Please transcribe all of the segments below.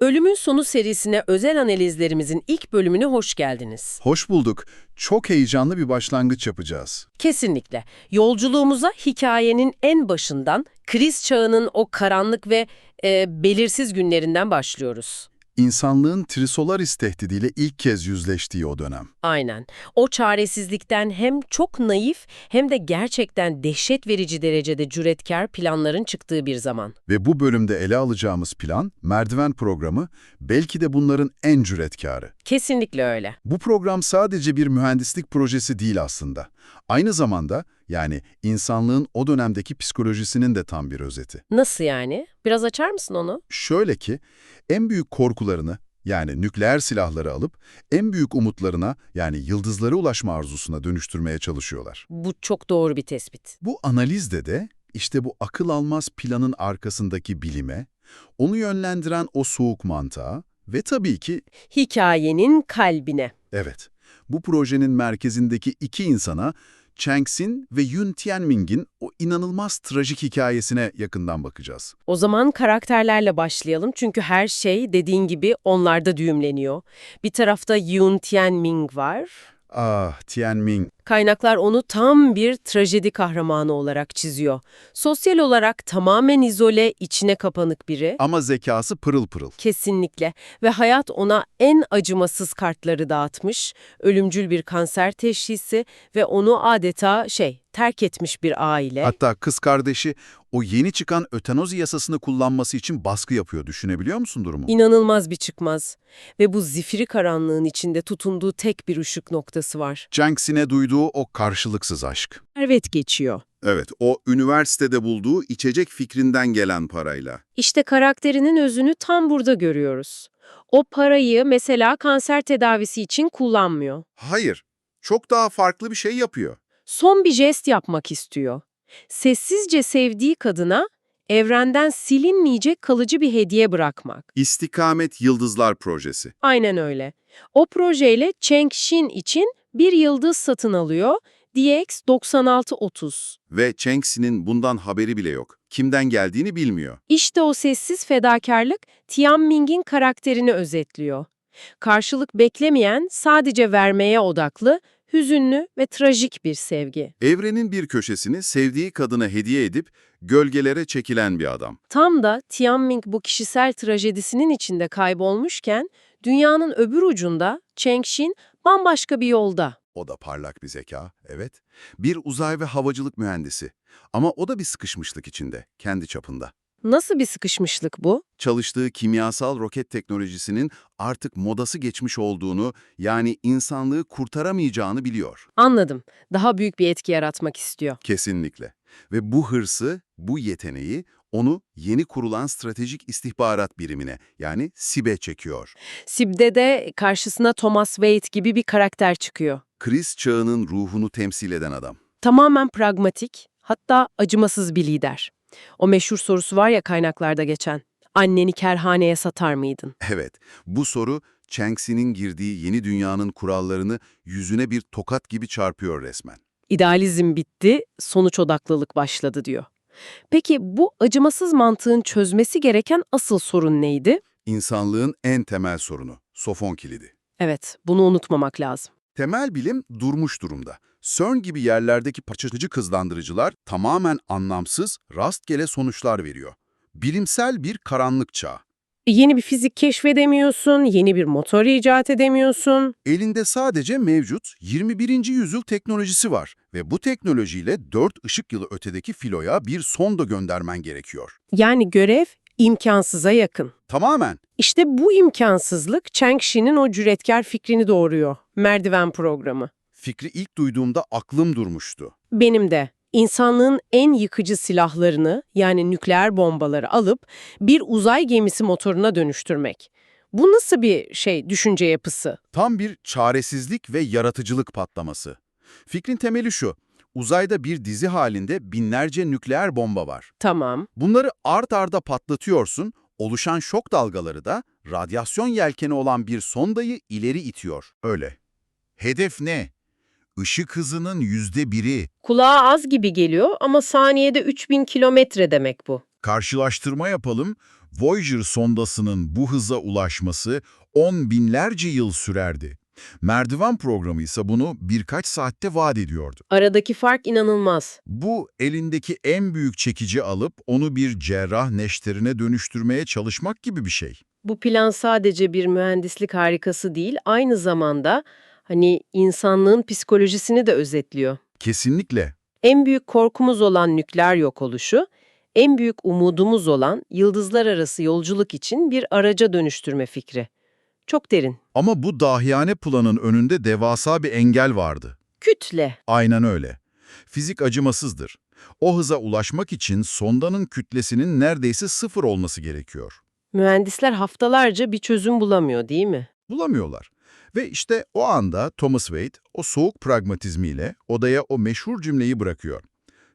Ölümün Sonu serisine özel analizlerimizin ilk bölümüne hoş geldiniz. Hoş bulduk. Çok heyecanlı bir başlangıç yapacağız. Kesinlikle. Yolculuğumuza hikayenin en başından, kriz çağının o karanlık ve e, belirsiz günlerinden başlıyoruz. İnsanlığın Trisolaris tehdidiyle ilk kez yüzleştiği o dönem. Aynen. O çaresizlikten hem çok naif hem de gerçekten dehşet verici derecede cüretkar planların çıktığı bir zaman. Ve bu bölümde ele alacağımız plan, merdiven programı, belki de bunların en cüretkarı. Kesinlikle öyle. Bu program sadece bir mühendislik projesi değil aslında. Aynı zamanda, yani insanlığın o dönemdeki psikolojisinin de tam bir özeti. Nasıl yani? Biraz açar mısın onu? Şöyle ki, en büyük korkularını, yani nükleer silahları alıp, en büyük umutlarına, yani yıldızlara ulaşma arzusuna dönüştürmeye çalışıyorlar. Bu çok doğru bir tespit. Bu analizde de işte bu akıl almaz planın arkasındaki bilime, onu yönlendiren o soğuk mantığa ve tabii ki, Hikayenin kalbine. evet, bu projenin merkezindeki iki insana, Chang Xin ve Yun Tianming'in o inanılmaz trajik hikayesine yakından bakacağız. O zaman karakterlerle başlayalım çünkü her şey dediğin gibi onlarda düğümleniyor. Bir tarafta Yoon Tianming var. Ah, Tianming, Kaynaklar onu tam bir trajedi kahramanı olarak çiziyor. Sosyal olarak tamamen izole, içine kapanık biri. ama zekası pırıl pırıl. Kesinlikle. Ve hayat ona en acımasız kartları dağıtmış, ölümcül bir kanser teşhisi ve onu adeta şey, terk etmiş bir aile. Hatta kız kardeşi o yeni çıkan ötenazi yasasını kullanması için baskı yapıyor. Düşünebiliyor musun durumu? İnanılmaz bir çıkmaz. Ve bu zifiri karanlığın içinde tutunduğu tek bir ışık noktası var. Chang Xin'e duyduğu o karşılıksız aşk. Servet geçiyor. Evet, o üniversitede bulduğu içecek fikrinden gelen parayla. İşte karakterinin özünü tam burada görüyoruz. O parayı mesela kanser tedavisi için kullanmıyor. Hayır, çok daha farklı bir şey yapıyor. Son bir jest yapmak istiyor. Sessizce sevdiği kadına evrenden silinmeyecek kalıcı bir hediye bırakmak. İstikamet Yıldızlar Projesi. Aynen öyle. O projeyle Cheng Xin için bir yıldız satın alıyor. DX 9630. Ve Chang Xin'in bundan haberi bile yok. Kimden geldiğini bilmiyor. İşte o sessiz fedakarlık Tianming'in karakterini özetliyor. Karşılık beklemeyen, sadece vermeye odaklı, hüzünlü ve trajik bir sevgi. Evrenin bir köşesini sevdiği kadına hediye edip gölgelere çekilen bir adam. Tam da Tianming bu kişisel trajedisinin içinde kaybolmuşken, dünyanın öbür ucunda Cheng Xin bambaşka bir yolda. O da parlak bir zeka, evet. Bir uzay ve havacılık mühendisi. Ama o da bir sıkışmışlık içinde, kendi çapında. Nasıl bir sıkışmışlık bu? Çalıştığı kimyasal roket teknolojisinin artık modası geçmiş olduğunu, yani insanlığı kurtaramayacağını biliyor. Anladım. Daha büyük bir etki yaratmak istiyor. Kesinlikle. Ve bu hırsı, bu yeteneği onu yeni kurulan stratejik istihbarat birimine, yani SİB'e çekiyor. Sib'de de karşısına Thomas Wade gibi bir karakter çıkıyor. Kriz çağının ruhunu temsil eden adam. Tamamen pragmatik, hatta acımasız bir lider. O meşhur sorusu var ya kaynaklarda geçen. Anneni kerhaneye satar mıydın? Evet, bu soru Chang Xin'in girdiği yeni dünyanın kurallarını yüzüne bir tokat gibi çarpıyor resmen. İdealizm bitti, sonuç odaklılık başladı diyor. Peki bu acımasız mantığın çözmesi gereken asıl sorun neydi? İnsanlığın en temel sorunu, sofon kilidi. Evet, bunu unutmamak lazım. Temel bilim durmuş durumda. CERN gibi yerlerdeki paçacı hızlandırıcılar tamamen anlamsız, rastgele sonuçlar veriyor. Bilimsel bir karanlık çağ. Yeni bir fizik keşfedemiyorsun, yeni bir motor icat edemiyorsun. Elinde sadece mevcut 21. yüzyıl teknolojisi var ve bu teknolojiyle 4 ışık yılı ötedeki filoya bir sonda göndermen gerekiyor. Yani görev imkansıza yakın. Tamamen. İşte bu imkansızlık Chang Xin'in o cüretkar fikrini doğuruyor. Merdiven programı. Fikri ilk duyduğumda aklım durmuştu. Benim de insanlığın en yıkıcı silahlarını yani nükleer bombaları alıp bir uzay gemisi motoruna dönüştürmek. Bu nasıl bir şey düşünce yapısı? Tam bir çaresizlik ve yaratıcılık patlaması. Fikrin temeli şu, uzayda bir dizi halinde binlerce nükleer bomba var. Tamam. Bunları art arda patlatıyorsun, oluşan şok dalgaları da radyasyon yelkeni olan bir sondayı ileri itiyor. Öyle. Hedef ne? Işık hızının yüzde biri. Kulağa az gibi geliyor ama saniyede 3000 kilometre demek bu. Karşılaştırma yapalım. Voyager sondasının bu hıza ulaşması on binlerce yıl sürerdi. Merdiven programı ise bunu birkaç saatte vaat ediyordu. Aradaki fark inanılmaz. Bu elindeki en büyük çekici alıp onu bir cerrah neşterine dönüştürmeye çalışmak gibi bir şey. Bu plan sadece bir mühendislik harikası değil, aynı zamanda hani insanlığın psikolojisini de özetliyor. Kesinlikle. En büyük korkumuz olan nükleer yok oluşu, en büyük umudumuz olan yıldızlar arası yolculuk için bir araca dönüştürme fikri. Çok derin. Ama bu dahiyane planın önünde devasa bir engel vardı. Kütle. Aynen öyle. Fizik acımasızdır. O hıza ulaşmak için sondanın kütlesinin neredeyse sıfır olması gerekiyor. Mühendisler haftalarca bir çözüm bulamıyor değil mi? Bulamıyorlar. Ve işte o anda Thomas Wade o soğuk pragmatizmiyle odaya o meşhur cümleyi bırakıyor.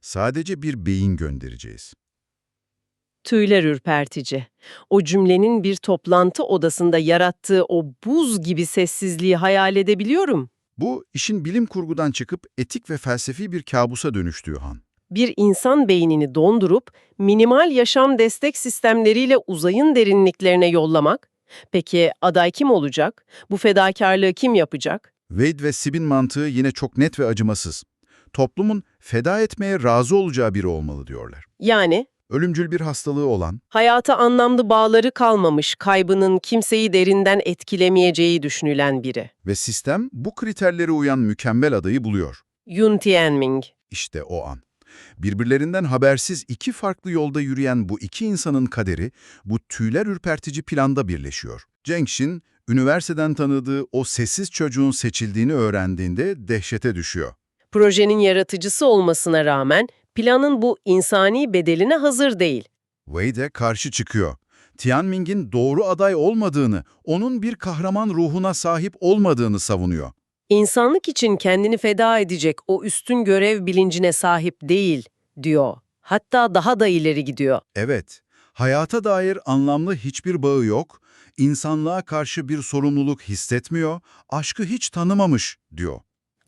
Sadece bir beyin göndereceğiz. Tüyler ürpertici. O cümlenin bir toplantı odasında yarattığı o buz gibi sessizliği hayal edebiliyorum. Bu işin bilim kurgudan çıkıp etik ve felsefi bir kabusa dönüştüğü an. Bir insan beynini dondurup minimal yaşam destek sistemleriyle uzayın derinliklerine yollamak. Peki aday kim olacak? Bu fedakarlığı kim yapacak? Wade ve Sib'in mantığı yine çok net ve acımasız. Toplumun feda etmeye razı olacağı biri olmalı diyorlar. Yani Ölümcül bir hastalığı olan, hayata anlamlı bağları kalmamış, kaybının kimseyi derinden etkilemeyeceği düşünülen biri. Ve sistem bu kriterlere uyan mükemmel adayı buluyor. Yun Tianming. İşte o an. Birbirlerinden habersiz iki farklı yolda yürüyen bu iki insanın kaderi bu tüyler ürpertici planda birleşiyor. Cengshin, üniversiteden tanıdığı o sessiz çocuğun seçildiğini öğrendiğinde dehşete düşüyor. Projenin yaratıcısı olmasına rağmen planın bu insani bedeline hazır değil. Wade karşı çıkıyor. Tianming'in doğru aday olmadığını, onun bir kahraman ruhuna sahip olmadığını savunuyor. İnsanlık için kendini feda edecek o üstün görev bilincine sahip değil, diyor. Hatta daha da ileri gidiyor. Evet, hayata dair anlamlı hiçbir bağı yok, insanlığa karşı bir sorumluluk hissetmiyor, aşkı hiç tanımamış diyor.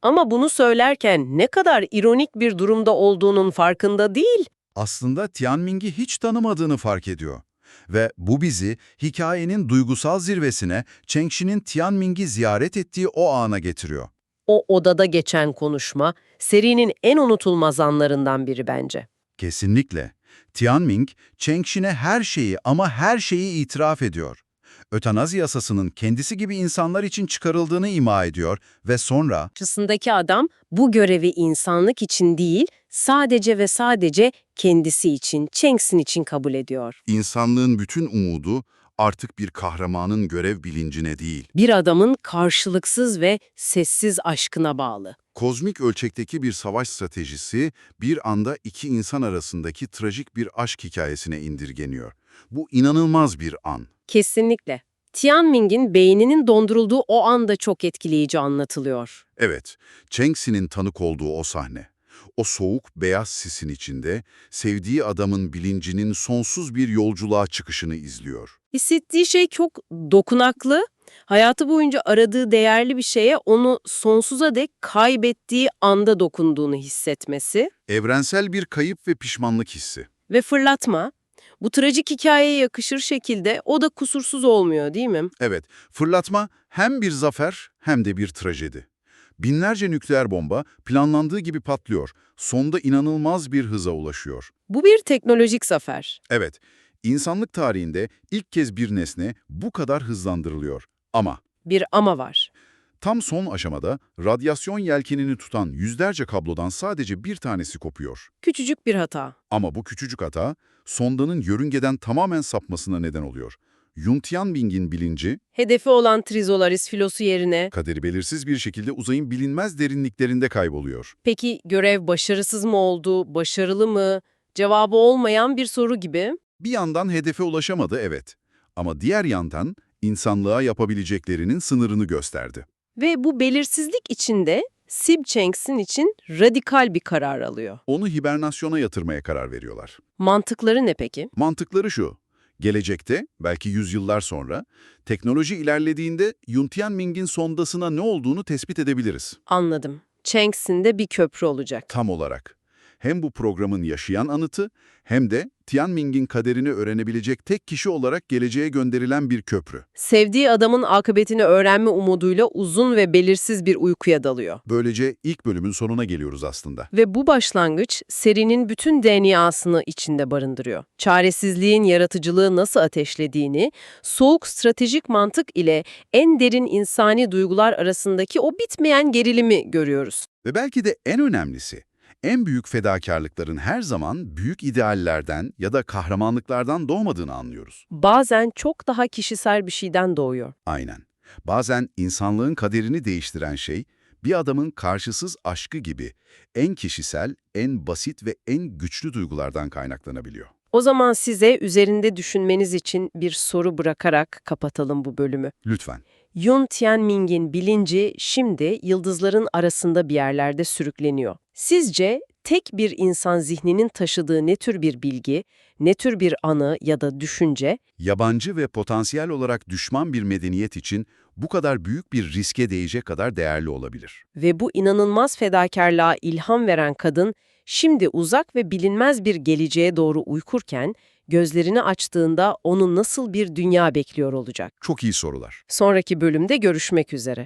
Ama bunu söylerken ne kadar ironik bir durumda olduğunun farkında değil. Aslında Tianming'i hiç tanımadığını fark ediyor. Ve bu bizi hikayenin duygusal zirvesine Chengxi'nin Tianming'i ziyaret ettiği o ana getiriyor. O odada geçen konuşma serinin en unutulmaz anlarından biri bence. Kesinlikle. Tianming, Chengxi'ne her şeyi ama her şeyi itiraf ediyor. Ötenazi yasasının kendisi gibi insanlar için çıkarıldığını ima ediyor ve sonra Karşısındaki adam bu görevi insanlık için değil, sadece ve sadece kendisi için, Chengsin için kabul ediyor. insanlığın bütün umudu artık bir kahramanın görev bilincine değil, Bir adamın karşılıksız ve sessiz aşkına bağlı. kozmik ölçekteki bir savaş stratejisi bir anda iki insan arasındaki trajik bir aşk hikayesine indirgeniyor. Bu inanılmaz bir an. Kesinlikle. Tianming'in beyninin dondurulduğu o anda çok etkileyici anlatılıyor. Evet, Chengxi'nin tanık olduğu o sahne. O soğuk beyaz sisin içinde sevdiği adamın bilincinin sonsuz bir yolculuğa çıkışını izliyor. Hissettiği şey çok dokunaklı. Hayatı boyunca aradığı değerli bir şeye onu sonsuza dek kaybettiği anda dokunduğunu hissetmesi Evrensel bir kayıp ve pişmanlık hissi. ve fırlatma. Bu trajik hikayeye yakışır şekilde o da kusursuz olmuyor değil mi? Evet, fırlatma hem bir zafer hem de bir trajedi. Binlerce nükleer bomba planlandığı gibi patlıyor. Sonda inanılmaz bir hıza ulaşıyor. Bu bir teknolojik zafer. Evet, insanlık tarihinde ilk kez bir nesne bu kadar hızlandırılıyor. Ama Bir ama var. Tam son aşamada radyasyon yelkenini tutan yüzlerce kablodan sadece bir tanesi kopuyor. Küçücük bir hata. Ama bu küçücük hata sondanın yörüngeden tamamen sapmasına neden oluyor. Yuntianming'in bilinci, Hedefi olan Trizolaris filosu yerine kaderi belirsiz bir şekilde uzayın bilinmez derinliklerinde kayboluyor. peki görev başarısız mı oldu, başarılı mı? Cevabı olmayan bir soru gibi. Bir yandan hedefe ulaşamadı evet. Ama diğer yandan insanlığa yapabileceklerinin sınırını gösterdi. Ve bu belirsizlik içinde Sib Chengs'in için radikal bir karar alıyor. Onu hibernasyona yatırmaya karar veriyorlar. Mantıkları ne peki? Mantıkları şu, gelecekte, belki yüzyıllar sonra, teknoloji ilerlediğinde Yuntianming'in sondasına ne olduğunu tespit edebiliriz. Anladım. Chengs'in de bir köprü olacak. Tam olarak. Hem bu programın yaşayan anıtı hem de Tianming'in kaderini öğrenebilecek tek kişi olarak geleceğe gönderilen bir köprü. Sevdiği adamın akıbetini öğrenme umuduyla uzun ve belirsiz bir uykuya dalıyor. Böylece ilk bölümün sonuna geliyoruz aslında. Ve bu başlangıç serinin bütün DNA'sını içinde barındırıyor. Çaresizliğin yaratıcılığı nasıl ateşlediğini, soğuk stratejik mantık ile en derin insani duygular arasındaki o bitmeyen gerilimi görüyoruz. Ve belki de en önemlisi, en büyük fedakarlıkların her zaman büyük ideallerden ya da kahramanlıklardan doğmadığını anlıyoruz. Bazen çok daha kişisel bir şeyden doğuyor. Aynen. Bazen insanlığın kaderini değiştiren şey, bir adamın karşısız aşkı gibi en kişisel, en basit ve en güçlü duygulardan kaynaklanabiliyor. O zaman size üzerinde düşünmeniz için bir soru bırakarak kapatalım bu bölümü. Lütfen. Yun Tianming'in bilinci şimdi yıldızların arasında bir yerlerde sürükleniyor. Sizce tek bir insan zihninin taşıdığı ne tür bir bilgi, ne tür bir anı ya da düşünce Yabancı ve potansiyel olarak düşman bir medeniyet için bu kadar büyük bir riske değecek kadar değerli olabilir. ve bu inanılmaz fedakarlığa ilham veren kadın şimdi uzak ve bilinmez bir geleceğe doğru uykurken gözlerini açtığında onu nasıl bir dünya bekliyor olacak? Çok iyi sorular. Sonraki bölümde görüşmek üzere.